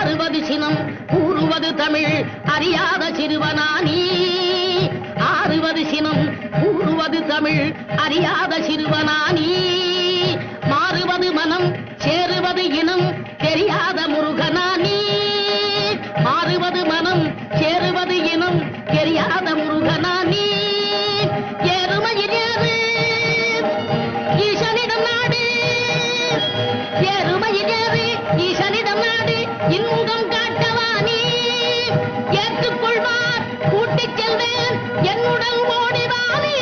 ஆறுவது சினம் கூறுவது தமிழ் அறியாத சிறுவனானி ஆறுவது சினம் கூறுவது தமிழ் அறியாத சிறுவனானி மாறுவது மனம் சேருவது இனம் தெரியாத முருகனானி மாறுவது மனம் சேருவது இனம் தெரியாத முருகனானி ஏறுமையில் ஏறு ஈசனிடம் நாடு. ஏறுமையில் ஏறு ஈசன் ஓடிவாவே